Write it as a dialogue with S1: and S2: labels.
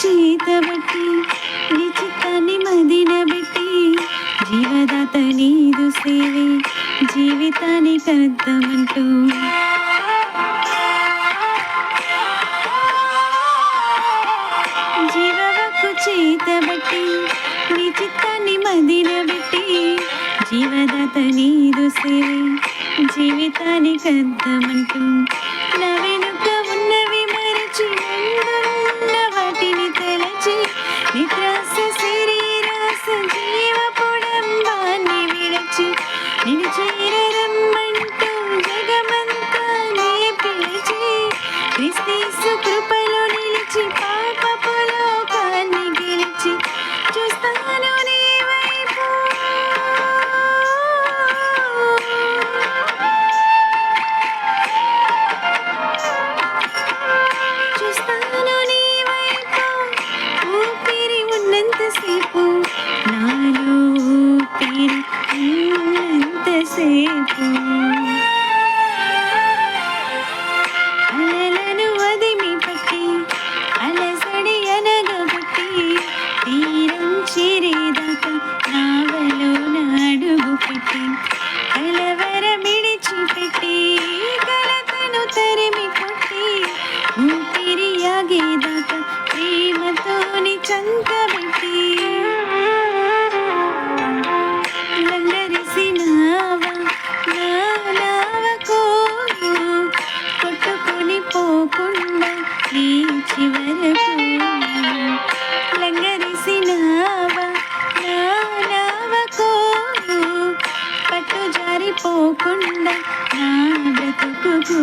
S1: చేతబట్టి నీ చిత్తాన్ని మదినబెట్టి జీవదాత నీదు సేవే జీవితానికి అర్థమంటూ జీవవకు చేతబట్టి నీ చిత్తాన్ని మదినబెట్టి జీవదాత నీదు సేవే జీవితానికి అర్థమంటూ 19th. పోకుండా నా బ్రతుకు